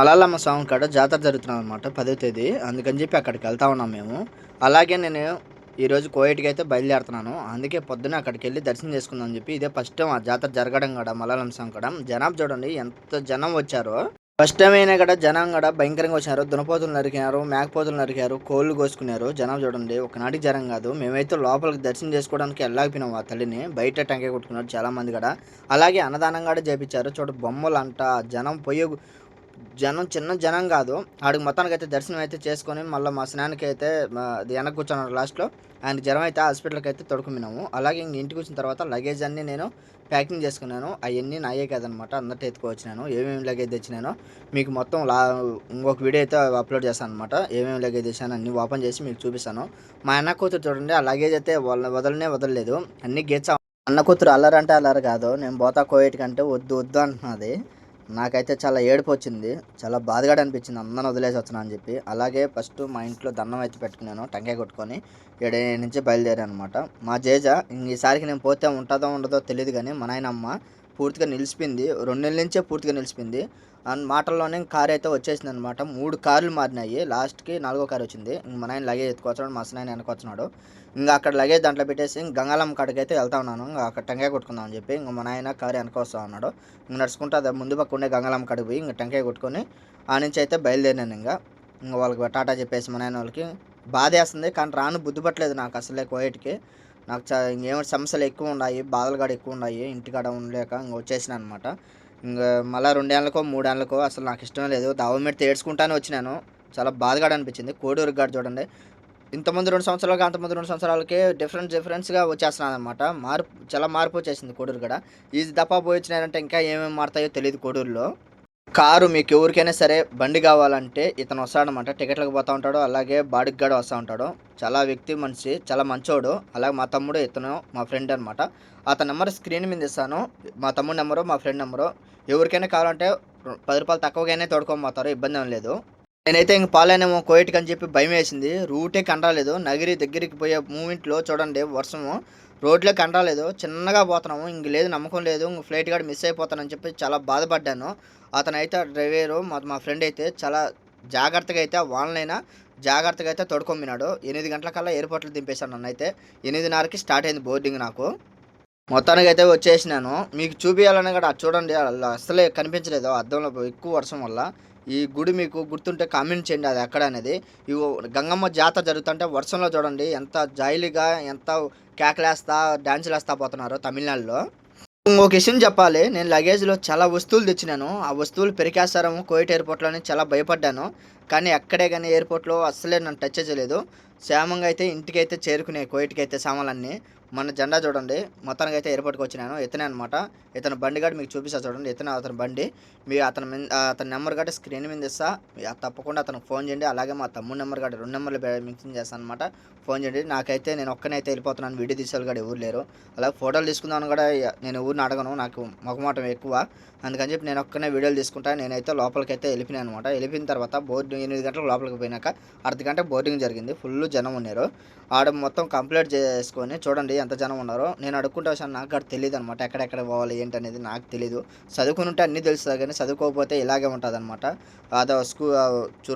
అలాలమ్మ స్వామి కాడ జాతర జరుగుతున్నాం అనమాట పదో తేదీ. అందుకని చెప్పి అక్కడికి వెళ్తా ఉన్నాం మేము. అలాగే నేను ఈరోజు కోయటికి అయితే బయలుదేరుతున్నాను. అందుకే పొద్దున అక్కడికి వెళ్ళి దర్శనం చేసుకుందాం అని చెప్పి ఇదే ఫస్ట్ టైం ఆ జాతర జరగడం కూడా మలయాళం స్వామి కాడ. జనాభా చూడండి ఎంత జనం వచ్చారో. ఫస్ట్ టైం అయినా కూడా జనం కూడా భయంకరంగా వచ్చారు. దునపోతులు నరికారు మేకపోతులు నరికారు కోళ్ళు కోసుకున్నారు. జనం చూడండి ఒకనాటికి జనం కాదు. మేమైతే లోపలికి దర్శనం చేసుకోవడానికి వెళ్ళకపోయినాం ఆ తల్లిని. బయట టెంకాయ కొట్టుకున్నారు చాలా మంది కూడా. అలాగే అన్నదానం కూడా చేపించారు. చూడ బొమ్మలు అంట జనం పొయ్యి జనం చిన్న జనం కాదు. ఆడికి మొత్తానికి అయితే దర్శనం అయితే చేసుకొని మళ్ళీ మా స్నానికి అయితే మా- అది వెనక కూర్చున్నాను లాస్ట్లో. ఆయన జ్వరం అయితే హాస్పిటల్కి అయితే తొడుకుమినాము అలాగే ఇంక ఇంటికి వచ్చిన తర్వాత లగేజ్ అన్నీ నేను ప్యాకింగ్ చేసుకున్నాను. అవన్నీ నాయే కదనమాట. అందరితో ఎత్తుకొచ్చినాను ఏమేమి లగేజ్ తెచ్చినానో మీకు మొత్తం లా ఇంకొక వీడియో అయితే అప్లోడ్ చేస్తాను అనమాట ఏమేమి లగేజ్ తెచ్చాను అన్నీ ఓపెన్ చేసి మీకు చూపిస్తాను. మా అన్న కూతురు చూడండి ఆ లగేజ్ అయితే వదలనే వదలలేదు. అన్ని గేట్స్ అన్న కూతురు అల్లరంటే అల్లరు కాదు. నేను పోతా కోయేటి కంటే వద్దు వద్దు అంటున్నది. నాకైతే చాలా ఏడుపు వచ్చింది చాలా బాధగా అనిపించింది అందరిని వదిలేసి వచ్చినా అని చెప్పి. అలాగే ఫస్ట్ మా ఇంట్లో దండం అయితే పెట్టుకున్నాను. టంకాయ కొట్టుకొని ఏడు నుంచి బయలుదేరాను అనమాట మా జేజ ఇంక ఈసారికి నేను పోతే ఉంటుందో ఉండదో తెలియదు కానీ మా నాయనమ్మ పూర్తిగా నిలిచిపోయింది. రెండు నెలల నుంచే పూర్తిగా నిలిచిపోయింది. అండ్ మాటల్లోనే కార్ అయితే వచ్చేసింది అనమాట మూడు కార్లు మారినాయి. లాస్ట్కి నాలుగో కారు వచ్చింది. ఇంక మా నాయన లగేజ్ ఎత్తుకొచ్చాడు. మా నాయన వెనక ఇంకా అక్కడ లగేజ్ దాంట్లో పెట్టేసి ఇంక గంగాలమ్మ కాడికి అయితే వెళ్తా ఉన్నాను. ఇంకా అక్కడ టెంకాయ కొట్టుకుందాం అని చెప్పి ఇంకా మా నాయన కారు వెనక వస్తా ఉన్నాడు. ఇంక నడుచుకుంటూ అది ముందు పక్క ఉండే గంగాలమ్మ కాడికి పోయి ఇంకా టెంకాయ కొట్టుకొని ఆ నుంచి అయితే బయలుదేరినాను ఇంకా. ఇంకా వాళ్ళకి టాటా చెప్పేసి మా నాయన వాళ్ళకి బాధ వేస్తుంది. కానీ రాను బుద్ధిపట్టలేదు నాకు అసలే కోయిట్కి. నాకు చా ఇంకేమో సమస్యలు ఎక్కువ ఉన్నాయి. బాధలు కూడా ఎక్కువ ఉన్నాయి. ఇంటికాడ ఉండలేక ఇంక వచ్చేసిన అనమాట. ఇంకా మళ్ళీ రెండేళ్ళకో మూడేళ్ళకో అసలు నాకు ఇష్టం లేదు. దావమెడితే తేడ్చుకుంటానే వచ్చినాను. చాలా బాధగా అనిపించింది. కోడూరు గారు చూడండి. ఇంతమంది రెండు సంవత్సరాలకి అంతమంది రెండు సంవత్సరాలకి డిఫరెన్స్ డిఫరెన్స్గా వచ్చేస్తున్నాను అనమాట మార్పు చాలా మార్పు వచ్చేసింది కోడూరు కూడా. ఇది దప్పా పోయి వచ్చినారంటే ఇంకా ఏమేమి మారుతాయో తెలియదు కోడూరులో. కారు మీకు ఎవరికైనా సరే బండి కావాలంటే ఇతను వస్తాడనమాట. టికెట్లకు పోతూ ఉంటాడు అలాగే బాడికి గాడు వస్తూ ఉంటాడు. చాలా వ్యక్తి మనిషి చాలా మంచోడు. అలాగే మా తమ్ముడు ఇతను మా ఫ్రెండ్ అనమాట. అతని నెంబర్ స్క్రీన్ మీద ఇస్తాను. మా తమ్ముడు నెంబరు మా ఫ్రెండ్ నెంబరు. ఎవరికైనా కావాలంటే పది రూపాయలు తక్కువగానే తోడుకొని పోతారు ఇబ్బంది ఏం లేదు. నేనైతే ఇంక పాలేనేమో కోయిట్కి అని చెప్పి భయం వేసింది రూటే కనరాలేదు నగిరి దగ్గరికి పోయే మూమెంట్లో చూడండి వర్షము. రోడ్లోకి కనరాలేదు చిన్నగా పోతున్నాము. ఇంక లేదు నమ్మకం లేదు. ఇంక ఫ్లైట్ కూడా మిస్ అయిపోతానని చెప్పి చాలా బాధపడ్డాను. అతనైతే డ్రైవరు మా మా ఫ్రెండ్ అయితే చాలా జాగ్రత్తగా అయితే వాళ్ళనైనా జాగ్రత్తగా అయితే తొడుకొమ్మినాడు ఎనిమిది గంటలకల్లా ఎయిర్పోర్ట్లో దింపేశాను నన్ను అయితే ఎనిమిదిన్నరకి స్టార్ట్ అయింది బోర్డింగ్ నాకు. మొత్తానికి అయితే వచ్చేసినాను. మీకు చూపించాలని కూడా అది చూడండి. అసలే కనిపించలేదు. అద్దంలో ఎక్కువ వర్షం వల్ల. ఈ గుడి మీకు గుర్తుంటే కామెంట్ చేయండి అది ఎక్కడ అనేది. ఈ గంగమ్మ జాతర జరుగుతుంటే వర్షంలో చూడండి ఎంత జాయిలీగా ఎంత కేకలేస్తా డ్యాన్సులు వేస్తా పోతున్నారు తమిళనాడులో. ఇంకొక విషయం చెప్పాలి నేను లగేజ్లో చాలా వస్తువులు తెచ్చినాను. ఆ వస్తువులు పెరికేస్తారేమో కోయిట్ ఎయిర్పోర్ట్లోనే చాలా భయపడ్డాను. కానీ ఎక్కడే కానీ ఎయిర్పోర్ట్లో అస్సలే నన్ను టచ్ చేయలేదు. క్షేమంగా అయితే ఇంటికి అయితే చేరుకునే కోయిట్కి అయితే సామాన్లన్నీ. మన జెండా చూడండి. మొత్తానికి అయితే ఎయిర్పోర్ట్కి వచ్చినాను. ఇతనే అనమాట ఇతను బండి కూడా మీకు చూపిస్తా చూడండి. ఇతను అతని బండి. మీరు అతని అతని నెంబర్ గట్రా స్క్రీన్ మీద ఇస్తా. తప్పకుండా అతనికి ఫోన్ చేయండి. అలాగే మా తమ్ముడు నెంబర్ గట్రా రెండు నెంబర్లు మిక్సింగ్ చేస్తాను అనమాట ఫోన్ చేయండి. నాకైతే నేను ఒక్కనైతే వెళ్ళిపోతున్నాను. వీడియో తీసేవాళ్ళు కూడా ఎవరు లేరు. అలాగే ఫోటోలు తీసుకుందామని కూడా నేను ఊరిని అడగను. నాకు మొగమాటం ఎక్కువ. అందుకని చెప్పి నేను ఒక్కనే వీడియోలు తీసుకుంటా. నేనైతే లోపలికైతే వెళ్ళిపోయాను అనమాట. వెళ్ళిపోయిన తర్వాత బోర్డు ఎనిమిది గంటలకు లోపలికి పోయినాక అర్ధ గంట బోర్డింగ్ జరిగింది. ఫుల్ జనం ఉన్నారు. ఆడ మొత్తం కంప్లీట్ చేసుకొని చూడండి ఎంత జనం ఉన్నారో. నేను అడుక్కుంటా వచ్చాను. నాకు అక్కడ తెలియదు అనమాట ఎక్కడెక్కడ పోవాలి ఏంటి అనేది నాకు తెలియదు చదువుకుని ఉంటే అన్నీ తెలుస్తుంది కానీ చదువుకోకపోతే ఇలాగే ఉంటుంది అనమాట అదో స్కూ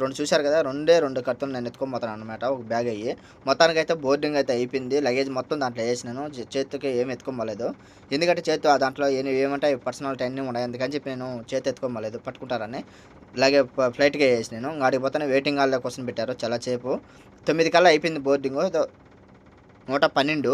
రెండు చూశారు కదా? రెండే రెండు కర్తలు నేను ఎత్తుకోబోతాను అనమాట. ఒక బ్యాగ్ అయ్యి. మొత్తానికి అయితే బోర్డింగ్ అయితే అయిపోయింది. లగేజ్ మొత్తం దాంట్లో వేసినాను. చేతికి ఏమి ఎత్తుకోమలేదు ఎందుకంటే చేతి ఆ దాంట్లో ఏమి ఏమంటే పర్సనాలిటీ అన్నీ ఉన్నాయి. అందుకని చెప్పి నేను చేతి ఎత్తుకోమలేదు పట్టుకుంటారని. అలాగే ఫ్లైట్కి వేసి నేను. ఆడికి పోతానే వెయిటింగ్ హాల్లో కోసం పెట్టారు చాలా సేపు. తొమ్మిది కల్లా అయిపోయింది బోర్డింగ్ నూట పన్నెండు.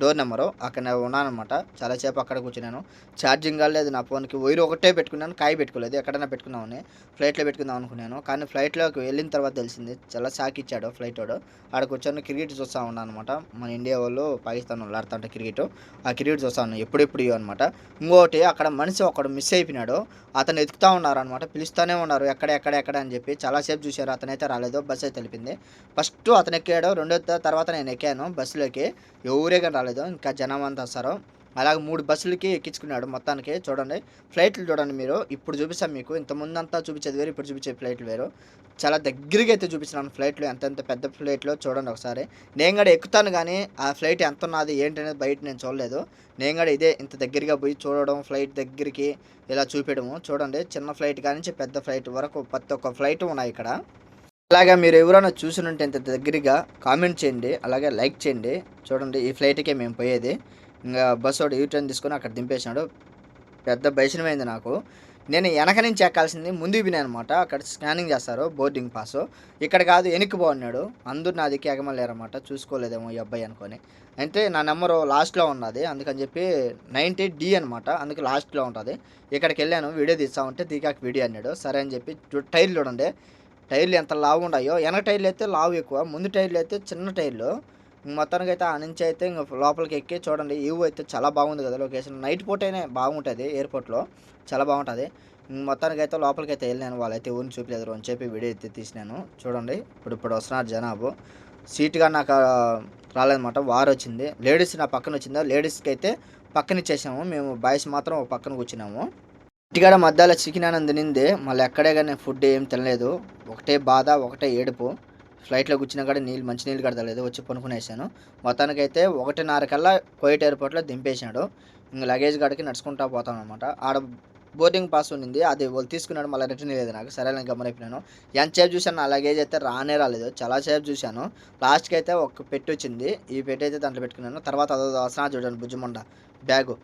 డోర్ నెంబరు అక్కడ ఉన్నానమాట చాలాసేపు అక్కడ కూర్చున్నాను. ఛార్జింగ్ కాలేదు నా ఫోన్కి వైర్ ఒకటే పెట్టుకున్నాను కాయ పెట్టుకోలేదు ఎక్కడైనా పెట్టుకుందామని ఫ్లైట్లో పెట్టుకుందాం అనుకున్నాను. కానీ ఫ్లైట్లోకి వెళ్ళిన తర్వాత తెలిసింది చాలా షాక్ ఇచ్చాడు ఫ్లైట్ వాడు. ఆడ కూర్చొని క్రికెట్ చూస్తూ ఉన్నాను అనమాట మన ఇండియా వాళ్ళు పాకిస్తాన్ వాళ్ళు ఆడుతుంటే క్రికెట్. ఆ క్రికెట్ చూస్తూ ఉన్నాను ఎప్పుడెప్పుడు అనమాట ఇంకోటి అక్కడ మనిషి ఒకడు మిస్ అయిపోయినాడు. అతను ఎదుగుతూ ఉన్నారు అనమాట పిలుస్తూనే ఉన్నారు ఎక్కడ ఎక్కడ ఎక్కడ అని చెప్పి. చాలాసేపు చూశారు అతనైతే రాలేదు బస్సు అయితే తెలిపింది. ఫస్ట్ అతను ఎక్కాడు రెండో తర్వాత నేను ఎక్కాను బస్సులోకి. ఎవరే కానీ రాలేదు. ఇంకా జనం అంతా వస్తారు. అలాగే మూడు బస్సులకి ఎక్కించుకున్నాడు మొత్తానికి చూడండి. ఫ్లైట్లు చూడండి మీరు. ఇప్పుడు చూపిస్తాను మీకు. ఇంత అంతా చూపించేది వేరు ఇప్పుడు చూపించే ఫ్లైట్లు వేరు. చాలా దగ్గరగా అయితే చూపించినాను ఫ్లైట్లు. ఎంతెంత పెద్ద ఫ్లైట్లో చూడండి ఒకసారి. నేను కూడా ఎక్కుతాను కానీ ఆ ఫ్లైట్ ఎంత ఉన్నది ఏంటనేది బయట నేను చూడలేదు. నేను కూడా ఇదే ఇంత దగ్గరగా పోయి చూడడం ఫ్లైట్ దగ్గరికి ఇలా చూపించడము చూడండి చిన్న ఫ్లైట్ కానీ పెద్ద ఫ్లైట్ వరకు ప్రతి ఒక్క ఫ్లైట్ ఉన్నాయి ఇక్కడ. అలాగే మీరు ఎవరైనా చూసినుంటే ఇంత దగ్గరగా కామెంట్ చేయండి అలాగే లైక్ చేయండి. చూడండి ఈ ఫ్లైట్కే మేము పోయేది. ఇంకా బస్ ఒకటి యూటర్న్ తీసుకొని అక్కడ దింపేసినాడు పెద్ద భయసనమైంది నాకు. నేను వెనక నుంచి ఎక్కాల్సింది ముందు వినాను అనమాట అక్కడ స్కానింగ్ చేస్తారు బోర్డింగ్ పాస్ ఇక్కడ కాదు వెనక్కి బాగున్నాడు అందరూ నా దిక్కు ఎగమలేరన్నమాట. చూసుకోలేదేమో ఈ అబ్బాయి అనుకొని. అంటే నా నెంబరు లాస్ట్లో ఉన్నది. అందుకని చెప్పి నైంటీ డి అనమాట అందుకే లాస్ట్లో ఉంటుంది. ఇక్కడికి వెళ్ళాను వీడియో తీస్తా ఉంటే దిగాక వీడియో అన్నాడు. సరే అని చెప్పి టైర్ టైర్లు చూడండి. టైర్లు ఎంత లావు ఉన్నాయో వెనక టైర్లు అయితే లావు ఎక్కువ ముందు టైర్లు అయితే చిన్న టైర్లు. మొత్తానికి అయితే ఆ నుంచి అయితే ఇంక లోపలికి ఎక్కి చూడండి వ్యూ అయితే చాలా బాగుంది కదా లొకేషన్. నైట్ పూట అయినా బాగుంటుంది ఎయిర్పోర్ట్లో చాలా బాగుంటుంది. మొత్తానికి అయితే లోపలికి అయితే వెళ్ళాను వాళ్ళైతే ఊరిని చూపలేదు అని చెప్పి వీడియో అయితే తీసినాను. చూడండి ఇప్పుడు ఇప్పుడు వస్తున్నారు జనాభు సీట్గా నాకు రాలేదన్నమాట వారు వచ్చింది. లేడీస్ నా పక్కన వచ్చిందా? లేడీస్కి అయితే పక్కన ఇచ్చేసాము మేము బాయ్స్ మాత్రం పక్కన కూర్చున్నాము. ఇంటికాడ మధ్యలో చికెన్ అని తినిందే మళ్ళీ ఎక్కడే కానీ ఫుడ్ ఏం తినలేదు. ఒకటే బాధ ఒకటే ఏడుపు. ఫ్లైట్లో కూర్చున్నా కూడా నీళ్ళు మంచి నీళ్ళు కడతలేదు. వచ్చి పనుకునేసాను మొత్తానికైతే ఒకటిన్నర కల్లా కోయిట్ ఎయిర్పోర్ట్లో దింపేసినాడు ఇంక లగేజ్ కాడికి నడుచుకుంటా పోతాం అనమాట ఆడ బోర్డింగ్ పాస్ ఉంది అది వాళ్ళు తీసుకున్నాడు మళ్ళీ రిటర్న్ లేదు నాకు. సరే నేను గమనిపోయినాను ఎంతసేపు చూశాను నా లగేజ్ అయితే రానే రాలేదు. చాలా సేపు చూశాను. లాస్ట్కి అయితే ఒక పెట్టి వచ్చింది ఈ పెట్టి అయితే దాంట్లో పెట్టుకున్నాను. తర్వాత అదో అవసరం చూడండి బుజ్జిమండ బ్యాగు.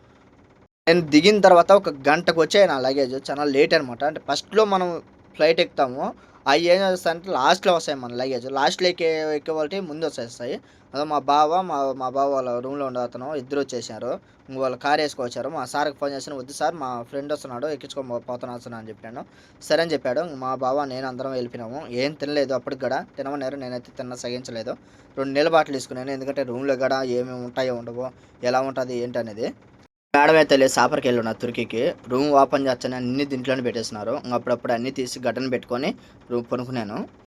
నేను దిగిన తర్వాత ఒక గంటకు వచ్చాయి నా లగేజ్ చాలా లేట్ అనమాట అంటే ఫస్ట్లో మనం ఫ్లైట్ ఎక్కుతాము. అవి ఏం చేస్తాయంటే లాస్ట్లో వస్తాయి మన లగేజ్ లాస్ట్లో ఎక్కే ఎక్కే వాళ్ళకి ముందు వచ్చేస్తాయి. అదే మా బావ మా మా బావ వాళ్ళ రూమ్లో ఉండే అతను ఇద్దరు వచ్చేసారు. వాళ్ళు కార్ వేసుకొచ్చారు. మా సార్కి ఫోన్ చేసిన వద్దు సార్ మా ఫ్రెండ్ వస్తున్నాడు ఎక్కించుకోపోతున్నా వస్తున్నా అని చెప్పాను. సరే అని చెప్పాడు. మా బావ నేను అందరం వెళ్ళిపోయినాము. ఏం తినలేదు అప్పటికి కూడా. తినమన్నారు. నేనైతే తిన్న సగించలేదు. రెండు నీళ్ళ బాటిల్ తీసుకున్నాను. ఎందుకంటే రూమ్లో కూడా ఏమేమి ఉంటాయో ఉండవో ఎలా ఉంటుంది ఏంటి అనేది మేడం అయితే లేదు సాపర్కి తుర్కీకి. రూమ్ ఓపెన్ చేస్తాను అన్ని దీంట్లోనే పెట్టేస్తున్నారు. అప్పుడప్పుడు అన్ని తీసి గడ్డను పెట్టుకొని రూమ్ కొనుక్కున్నాను.